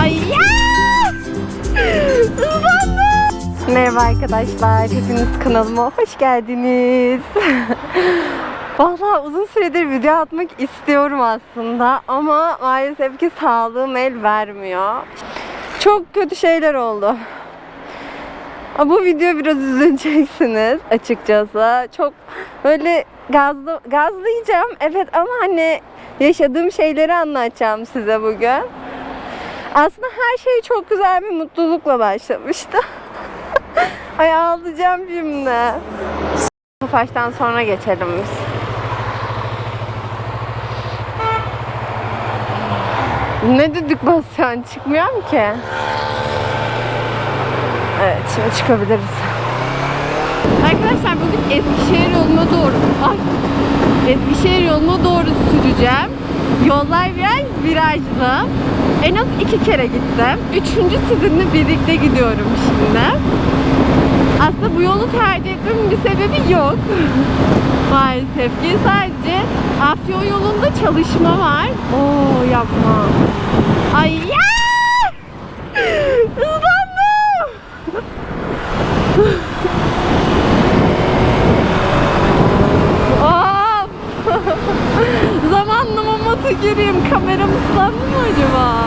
Ay! Islandım. Merhaba arkadaşlar. Hepiniz kanalıma hoş geldiniz. Vallahi uzun süredir video atmak istiyorum aslında ama maalesef ki sağlığım el vermiyor. Çok kötü şeyler oldu. Bu video biraz üzüleceksiniz açıkçası. Çok böyle gazlı, gazlayacağım evet ama hani yaşadığım şeyleri anlatacağım size bugün. Aslında her şey çok güzel bir mutlulukla başlamıştı. Ay ağlayacağım şimdi. Tofaş'tan sonra geçelim biz. Ne dedik basyan çıkmıyorum ki. Evet şimdi çıkabiliriz. Arkadaşlar bugün Eskişehir yoluna doğru ay Eskişehir yoluna doğru süreceğim. Yollar biraz virajlı. En az iki kere gittim. Üçüncü sizinle birlikte gidiyorum şimdi. Aslında bu yolu tercih etmemin bir sebebi yok. Maalesef ki sadece Afyon yolunda çalışma var. Oo yapma. Ay ya! Islandım. Tüküreyim. Kameram ıslandı mı acaba?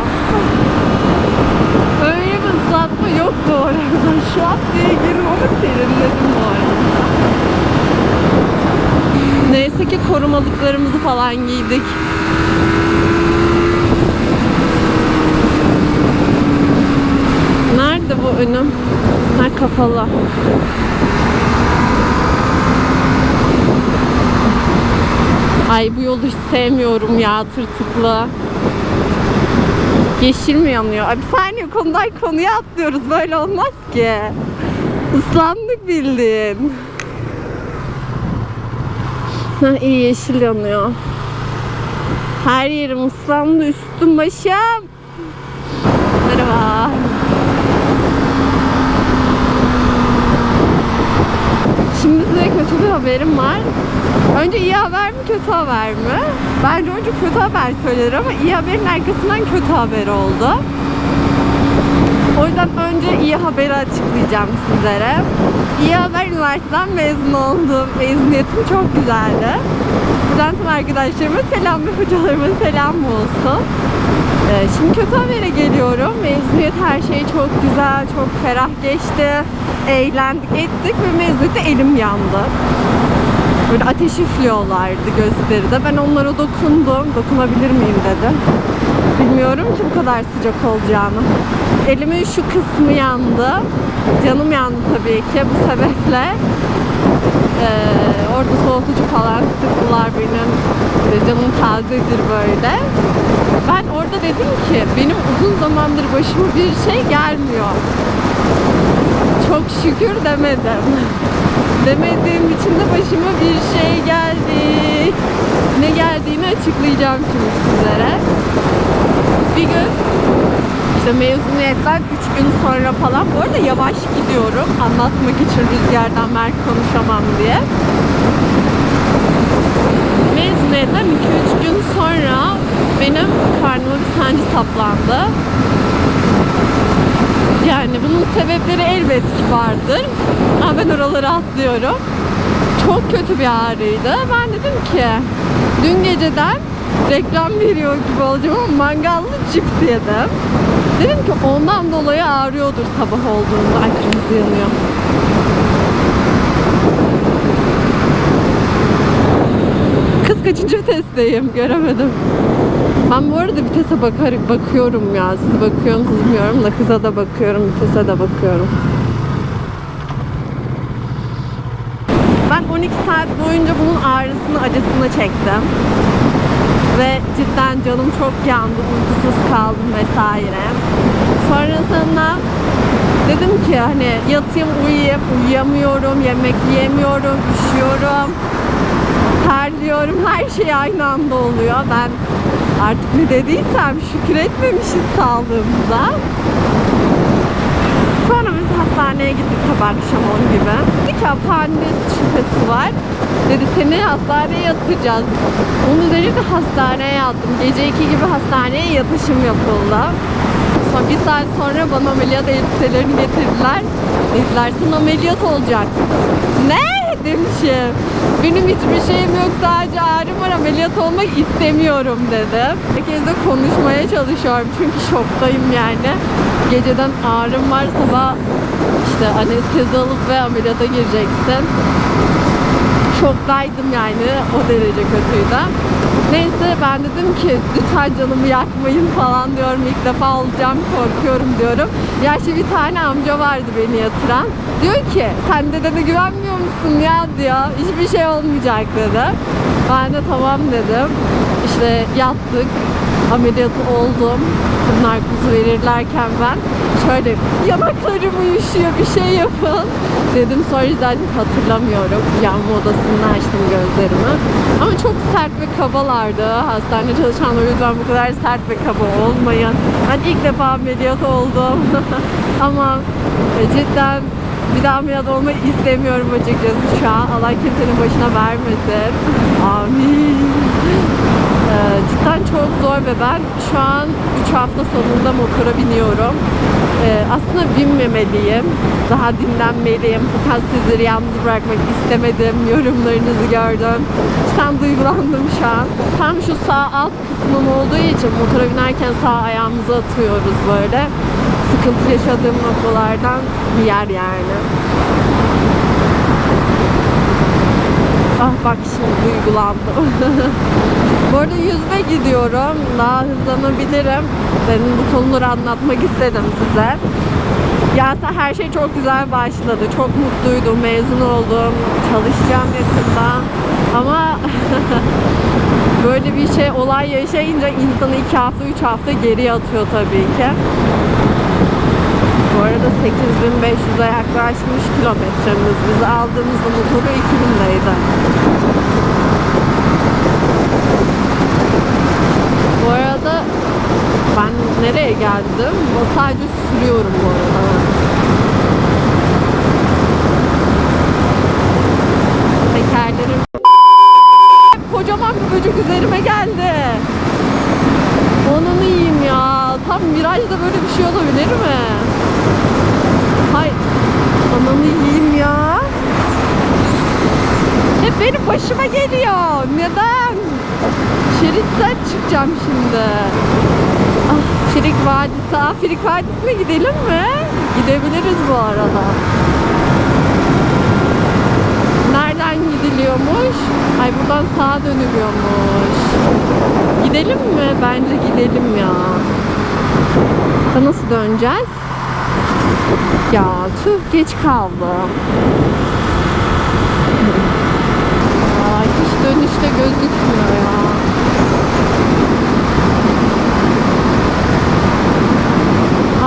Öyle bir ıslatma yok bu arada. Şu an diye girdim ama serinledim bu arada. Neyse ki korumalıklarımızı falan giydik. Nerede bu önüm? Ha kapalı. Ay bu yolu hiç sevmiyorum ya tırtıklı. Yeşil mi yanıyor? Ay bir saniye konudan konuya atlıyoruz. Böyle olmaz ki. Islandık bildiğin. Ha iyi yeşil yanıyor. Her yerim ıslandı. Üstüm başım. Merhaba. Şimdi size kötü bir haberim var. Önce iyi haber mi kötü haber mi? Bence önce kötü haber söylenir ama iyi haberin arkasından kötü haber oldu. O yüzden önce iyi haberi açıklayacağım sizlere. İyi haber üniversiteden mezun oldum. Mezuniyetim çok güzeldi. Buradan arkadaşlarıma selam ve hocalarıma selam olsun. Ee, şimdi kötü habere geliyorum. Mezuniyet her şey çok güzel, çok ferah geçti. Eğlendik, ettik ve mezuniyette elim yandı. Böyle ateş üflüyorlardı gösteride. Ben onlara dokundum. Dokunabilir miyim dedim. Bilmiyorum ki bu kadar sıcak olacağını. Elimin şu kısmı yandı. Canım yandı tabii ki bu sebeple. Ee, orada soğutucu falan sıktılar benim. Canım tazedir böyle. Ben orada dedim ki benim uzun zamandır başıma bir şey gelmiyor. Çok şükür demedim. Demediğim için de başıma bir şey geldi. Ne geldiğini açıklayacağım şimdi sizlere. Bir gün işte mezuniyetten 3 gün sonra falan bu arada yavaş gidiyorum anlatmak için rüzgardan belki konuşamam diye. Mezuniyetten 2-3 gün sonra benim karnıma bir sancı saplandı. Yani bunun sebepleri elbet ki vardır. Ama ben oraları atlıyorum. Çok kötü bir ağrıydı. Ben dedim ki dün geceden reklam veriyor gibi olacağım ama mangallı cips yedim. Dedim ki ondan dolayı ağrıyordur sabah olduğunda. Ay kırmızı yanıyor. Kız kaçıncı vitesteyim göremedim. Ben bu arada vitese bakar, bakıyorum ya. Siz bakıyor musunuz bilmiyorum da kıza da bakıyorum, vitese de bakıyorum. Ben 12 saat boyunca bunun ağrısını, acısını çektim. Ve cidden canım çok yandı, uykusuz kaldım vesaire. Sonrasında dedim ki hani yatayım uyuyayım, uyuyamıyorum, yemek yiyemiyorum, üşüyorum, terliyorum, her şey aynı anda oluyor. Ben artık ne dediysem şükür etmemişiz sağlığımıza. Sonra biz hastaneye gittik tabi akşam 10 gibi. Apandis şüphesi var. Dedi seni hastaneye yatıracağız. Onun üzerine de hastaneye yattım. Gece 2 gibi hastaneye yatışım yapıldı. Sonra bir saat sonra bana ameliyat elbiselerini getirdiler. Dediler sen ameliyat olacaksın. Ne? Demişim. Benim hiçbir şeyim yok sadece ağrım var ameliyat olmak istemiyorum dedim. Herkesle konuşmaya çalışıyorum çünkü şoktayım yani. Geceden ağrım var sabah işte anestezi alıp ve ameliyata gireceksin şoktaydım yani o derece kötüydü. Neyse ben dedim ki lütfen canımı yakmayın falan diyorum ilk defa olacağım korkuyorum diyorum. Yaşlı bir tane amca vardı beni yatıran. Diyor ki sen dedene güvenmiyor musun ya diyor. Hiçbir şey olmayacak dedi. Ben de tamam dedim. İşte yattık. Ameliyatı oldum. Kadın narkozu verirlerken ben şöyle yanaklarım uyuşuyor bir şey yapın. Dedim sonra zaten hatırlamıyorum. Yanma odasından açtım gözlerimi. Ama çok sert ve kabalardı. Hastanede çalışanlar lütfen bu kadar sert ve kaba olmayın. Ben ilk defa ameliyat oldum. Ama e, cidden bir daha ameliyat olmayı istemiyorum açıkçası şu an. Allah kimsenin başına vermesin. Amin. Ee, cidden çok zor ve ben şu an 3 hafta sonunda motora biniyorum. Ee, aslında binmemeliyim. Daha dinlenmeliyim. Fakat sizleri yalnız bırakmak istemedim. Yorumlarınızı gördüm. Cidden duygulandım şu an. Tam şu sağ alt kısmım olduğu için motora binerken sağ ayağımızı atıyoruz böyle. Sıkıntı yaşadığım noktalardan bir yer yani. Ah bak şimdi duygulandım. Bu arada yüzme gidiyorum. Daha hızlanabilirim. Benim bu konuları anlatmak istedim size. Ya aslında her şey çok güzel başladı. Çok mutluydum. Mezun oldum. Çalışacağım yakında. Ama böyle bir şey olay yaşayınca insanı iki hafta, üç hafta geriye atıyor tabii ki. Arada 8500'e yaklaşmış kilometremiz. Biz aldığımızda motoru 2000'deydi. Bu arada ben nereye geldim? O sadece sürüyorum bu arada. Tekerlerim kocaman bir böcek üzerime geldi. Onu yiyeyim ya. Tam virajda böyle bir şey olabilir mi? Hay ananı yiyeyim ya. Hep benim başıma geliyor. Neden? Şeritten çıkacağım şimdi. Ah, Firik Vadisi. Ah, Firik Vadisi'ne gidelim mi? Gidebiliriz bu arada. Nereden gidiliyormuş? Ay buradan sağa dönülüyormuş. Gidelim mi? Bence gidelim ya. Da nasıl döneceğiz? Ya tüh geç kaldım. Aa, hiç dönüşte gözükmüyor ya.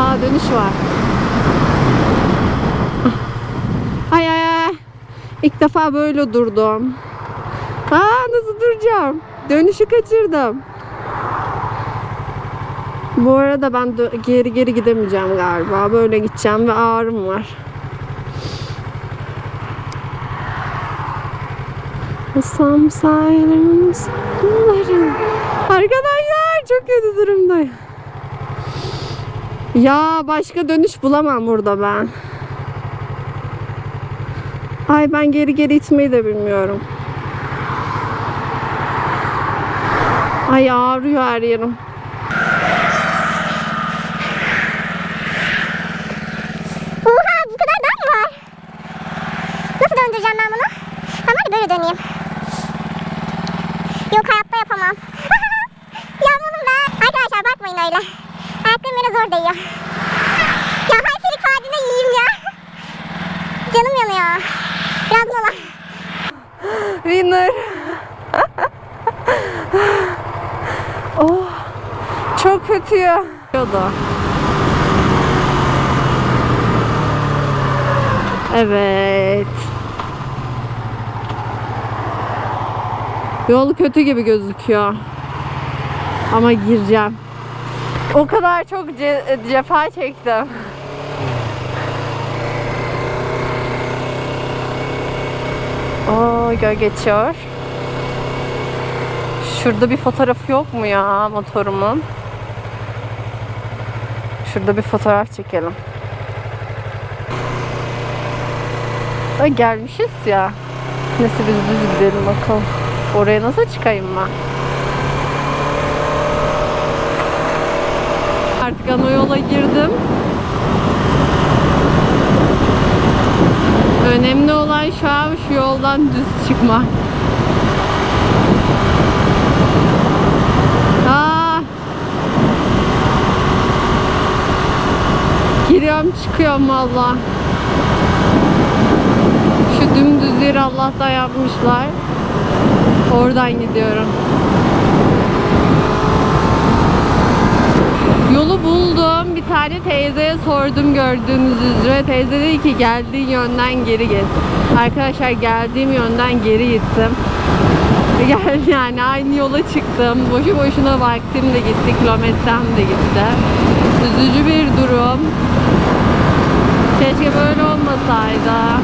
Aa dönüş var. Ay ay ay. İlk defa böyle durdum. Aa nasıl duracağım? Dönüşü kaçırdım. Bu arada ben geri geri gidemeyeceğim galiba. Böyle gideceğim ve ağrım var. Sam samlarım. Arkadaşlar çok kötü durumdayım. Ya başka dönüş bulamam burada ben. Ay ben geri geri itmeyi de bilmiyorum. Ay ağrıyor her yerim. Oha bu kadar daha mı var? Nasıl döndüreceğim ben bunu? Tamam hadi böyle döneyim. Yok hayatta yapamam. Yanmadım ben. Arkadaşlar bakmayın öyle. Zor değiyor. Ya hay seni fadine yiyeyim ya. Canım yanıyor. Biraz mola. Winner. oh, çok kötü ya. Evet. Yol kötü gibi gözüküyor. Ama gireceğim. O kadar çok ce- cefa çektim. Oo, göl geçiyor. Şurada bir fotoğrafı yok mu ya motorumun? şurada bir fotoğraf çekelim. Da gelmişiz ya. Neyse biz düz gidelim bakalım. Oraya nasıl çıkayım ben? Artık ana yola girdim. Önemli olan şu an şu yoldan düz çıkmak. Aa. Giriyorum çıkıyorum valla. Şu dümdüz yeri Allah'tan yapmışlar. Oradan gidiyorum. Yolu buldum. Bir tane teyzeye sordum gördüğünüz üzere. Teyze dedi ki geldiğin yönden geri git. Arkadaşlar geldiğim yönden geri gittim. Gel yani aynı yola çıktım. Boşu boşuna vaktim de gitti, kilometrem de gitti. Üzücü bir durum. Keşke böyle olmasaydı.